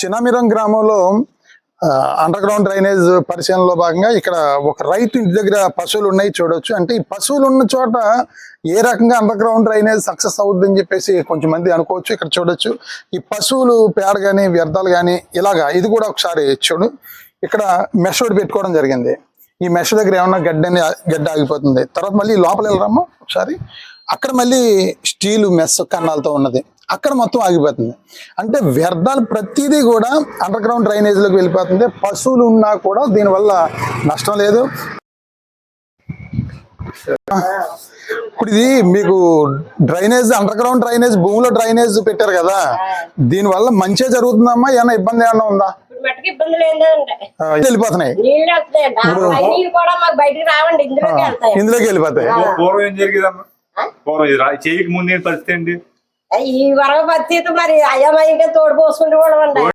చినామిరం గ్రామంలో under ground drainage పరిశీలనలో భాగంగా ఇక్కడ ఒక రైతు ఇంటి దగ్గర పశువులు ఉన్నాయి చూడొచ్చు. అంటే ఈ పశువులు ఉన్న చోట ఏ రకంగా అండర్ గ్రౌండ్ డ్రైనేజ్ సక్సెస్ అవుతుందని చెప్పేసి కొంచెం మంది అనుకోవచ్చు ఇక్కడ చూడొచ్చు. ఈ పశువులు పేడ కానీ వ్యర్థాలు కానీ ఇలాగా ఇది కూడా ఒకసారి చూడు. ఇక్కడ మెష్ ఒకటి పెట్టుకోవడం జరిగింది. ఈ మెష్ దగ్గర ఏమన్నా గడ్డని గడ్డ ఆగిపోతుంది. తర్వాత మళ్ళీ లోపల వెళ్ళరామా ఒకసారి. అక్కడ మళ్ళీ స్టీలు మెస్ కన్నాలతో ఉన్నది. అక్కడ మొత్తం ఆగిపోతుంది. అంటే వ్యర్థాలు ప్రతిదీ కూడా అండర్ గ్రౌండ్ డ్రైనేజ్లోకి వెళ్ళిపోతుంది. పశువులు ఉన్నా కూడా దీనివల్ల నష్టం లేదు. ఇప్పుడు ఇది మీకు డ్రైనేజ్ అండర్ గ్రౌండ్ డ్రైనేజ్ భూమిలో డ్రైనేజ్ పెట్టారు కదా. దీనివల్ల మంచిగా జరుగుతుందమ్మా? ఏమైనా ఇబ్బంది ఏమైనా ఉందా? వెళ్ళిపోతున్నాయి. ఇందులోకి వెళ్ళిపోతాయి. పూర్వం ఇది చేయక ముందు పరిస్థితి అండి? ఈ వరవ పరిస్థితి మరి అయ్యమ్మ అయ్యమయ్యగా తోడు పోసుకుంటూ కూడా